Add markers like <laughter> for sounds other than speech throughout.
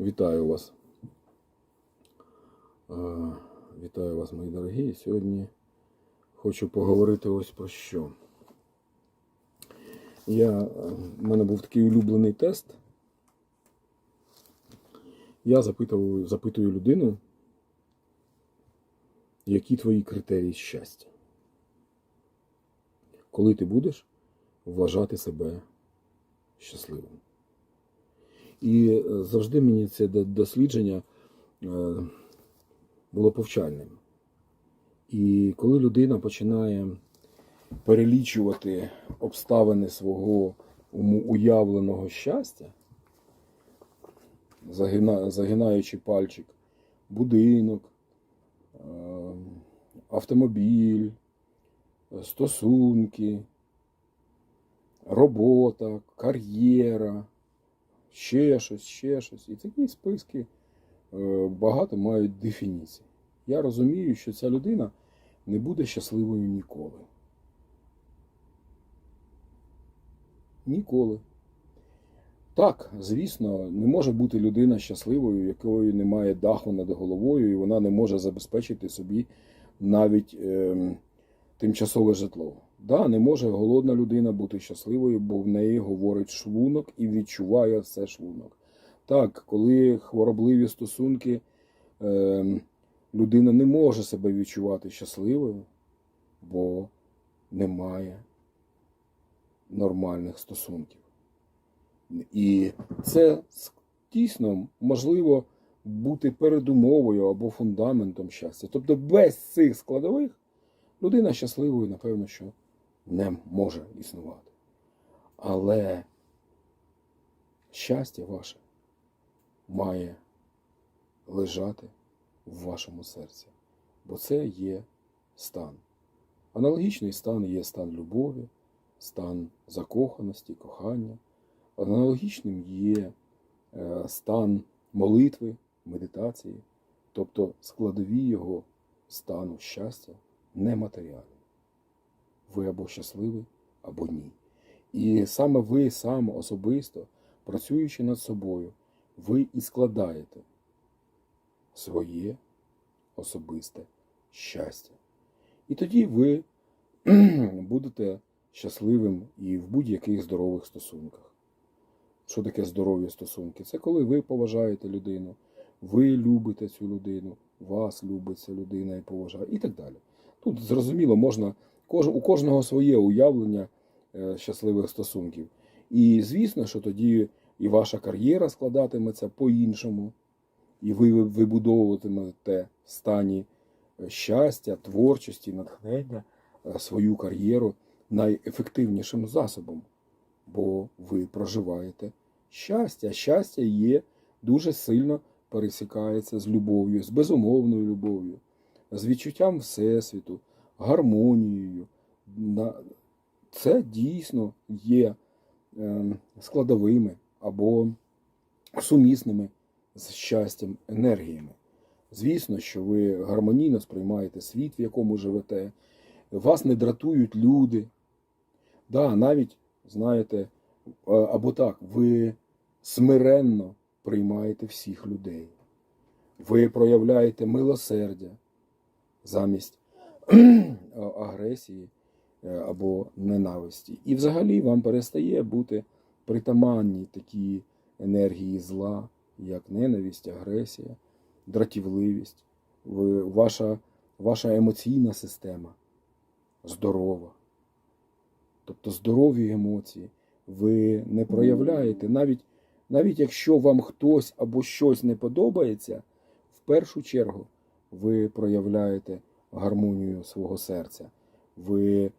Вітаю вас. Е, Вітаю вас, мої дорогі. Сьогодні хочу поговорити ось про що. Я, в мене був такий улюблений тест. Я запитую, запитую людину, які твої критерії щастя. Коли ти будеш вважати себе щасливим. І е, завжди мені це дослідження е, було повчальним. І коли людина починає перелічувати обставини свого уявленого щастя, загинаючи пальчик, будинок, е, автомобіль, стосунки, робота, кар'єра, ще щось, ще щось. І такі списки е, багато мають дефініцій. Я розумію, що ця людина не буде щасливою ніколи. Ніколи. Так, звісно, не може бути людина щасливою, якої немає даху над головою, і вона не може забезпечити собі навіть ем, тимчасове житло. Да, не може голодна людина бути щасливою, бо в неї говорить шлунок і відчуває все шлунок. Так, коли хворобливі стосунки, ем, людина не може себе відчувати щасливою, бо немає нормальних стосунків. І це дійсно можливо бути передумовою або фундаментом щастя. Тобто без цих складових людина щасливою, напевно, що не може існувати. Але щастя ваше має лежати в вашому серці, бо це є стан. Аналогічний стан є стан любові, стан закоханості, кохання. Аналогічним є е, стан молитви, медитації, тобто складові його стану щастя нематеріальні. Ви або щасливі, або ні. І саме ви сам особисто, працюючи над собою, ви і складаєте своє особисте щастя. І тоді ви <clears throat> будете щасливим і в будь-яких здорових стосунках. Що таке здорові стосунки? Це коли ви поважаєте людину, ви любите цю людину, вас любить ця людина і поважає, і так далі. Тут зрозуміло, можна у кожного своє уявлення е, щасливих стосунків. І звісно, що тоді і ваша кар'єра складатиметься по-іншому, і ви вибудовуватимете в стані е, щастя, творчості, натхнення е, свою кар'єру найефективнішим засобом, бо ви проживаєте щастя. Щастя є дуже сильно пересікається з любов'ю, з безумовною любов'ю, з відчуттям Всесвіту, гармонією. Це дійсно є ем, складовими або сумісними з щастям енергіями. Звісно, що ви гармонійно сприймаєте світ, в якому живете, вас не дратують люди. Да, навіть, знаєте, або так, ви смиренно приймаєте всіх людей. Ви проявляєте милосердя замість агресії е, або ненависті. І взагалі вам перестає бути притаманні такі енергії зла, як ненависть, агресія, дратівливість. Ви, ваша, ваша емоційна система здорова. Тобто здорові емоції ви не проявляєте. Навіть, навіть якщо вам хтось або щось не подобається, в першу чергу ви проявляєте гармонію свого серця. Ви е,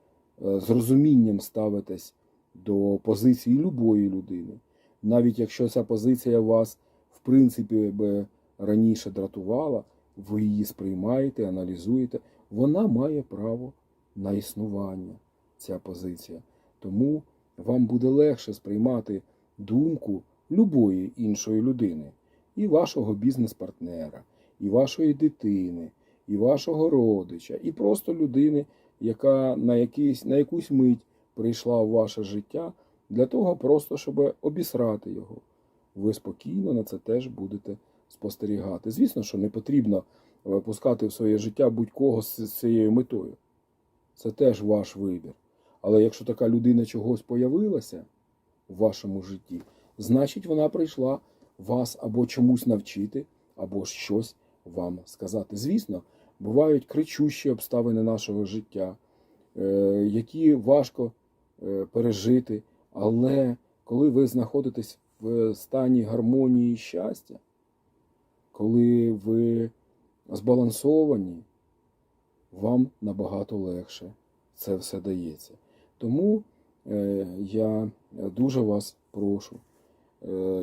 з розумінням ставитесь до позиції любої людини. Навіть якщо ця позиція вас, в принципі, би раніше дратувала, ви її сприймаєте, аналізуєте, вона має право на існування, ця позиція. Тому вам буде легше сприймати думку любої іншої людини, і вашого бізнес-партнера, і вашої дитини, і вашого родича, і просто людини, яка на, якийсь, на якусь мить прийшла в ваше життя для того, просто щоб обісрати його. ви спокійно на це теж будете спостерігати. Звісно, що не потрібно е, пускати в своє життя будь-кого з цією метою. Це теж ваш вибір. Але якщо така людина чогось появилася в вашому житті, значить вона прийшла вас або чомусь навчити, або щось вам сказати. Звісно, бувають кричущі обставини нашого життя, е, які важко е, пережити, але коли ви знаходитесь в стані гармонії і щастя, коли ви збалансовані, вам набагато легше це все дається. Тому е, я дуже вас прошу.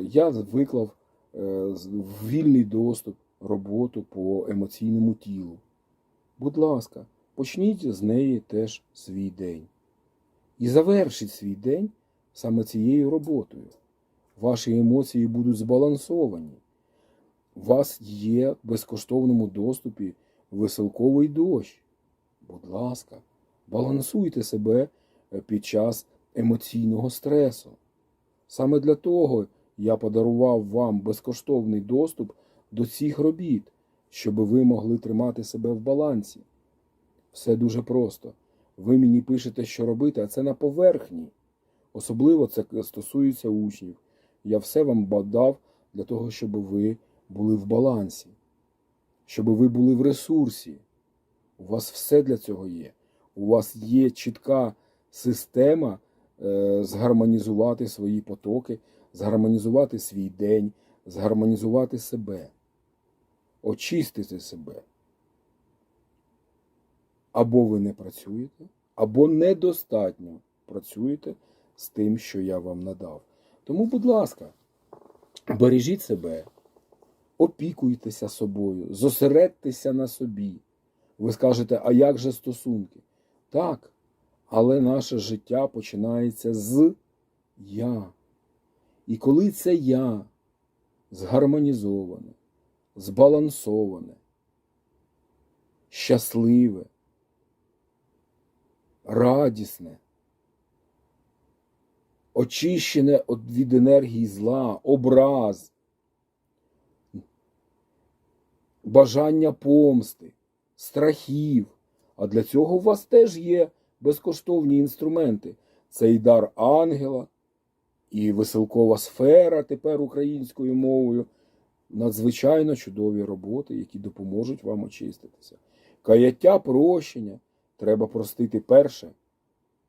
Я виклав вільний доступ роботу по емоційному тілу. Будь ласка, почніть з неї теж свій день. І завершіть свій день саме цією роботою. Ваші емоції будуть збалансовані. У вас є в безкоштовному доступі веселковий дощ. Будь ласка, балансуйте себе е, під час емоційного стресу. Саме для того я подарував вам безкоштовний доступ до цих робіт, щоб ви могли тримати себе в балансі. Все дуже просто. Ви мені пишете, що робити, а це на поверхні. Особливо це стосується учнів. Я все вам дав для того, щоб ви були в балансі, щоб ви були в ресурсі. У вас все для цього є. У вас є чітка система е, згармонізувати свої потоки, згармонізувати свій день, згармонізувати себе, очистити себе. Або ви не працюєте, або недостатньо працюєте з тим, що я вам надав. Тому, будь ласка, бережіть себе, опікуйтеся собою, зосередьтеся на собі. Ви скажете, а як же стосунки? Так, але наше життя починається з я. І коли це я згармонізоване, збалансоване, щасливе, радісне, очищене від енергії зла, образ, бажання помсти, страхів. А для цього у вас теж є безкоштовні інструменти. Це і дар ангела, і веселкова сфера тепер українською мовою. Надзвичайно чудові роботи, які допоможуть вам очиститися. Каяття прощення. Треба простити перше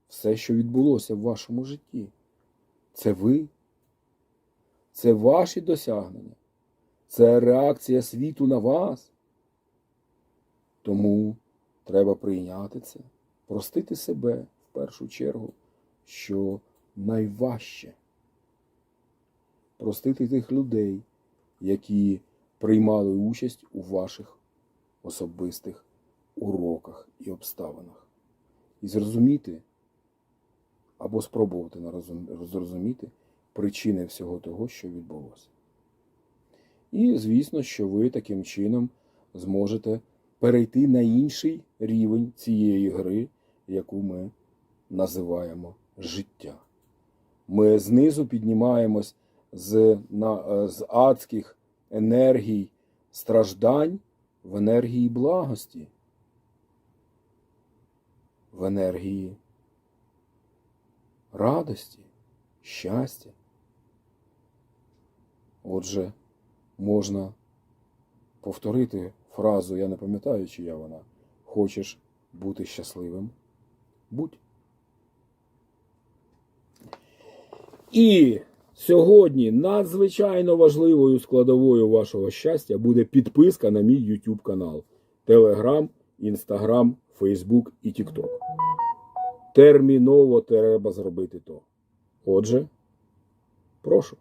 все, що відбулося в вашому житті. Це ви. Це ваші досягнення. Це реакція світу на вас. Тому треба прийняти це, простити себе в першу чергу, що найважче. Простити тих людей, які приймали участь у ваших особистих уроках і обставинах. І зрозуміти або спробувати зрозуміти причини всього того, що відбулося. І звісно, що ви таким чином зможете перейти на інший рівень цієї гри, яку ми називаємо життя. Ми знизу піднімаємось з, на, е, з адських енергій страждань в енергії благості, в енергії радості, щастя. Отже, можна повторити фразу, я не пам'ятаю, чия вона. Хочеш бути щасливим? Будь. І сьогодні надзвичайно важливою складовою вашого щастя буде підписка на мій YouTube канал, Telegram, Instagram, Facebook і TikTok. Терміново треба зробити то. Отже, прошу.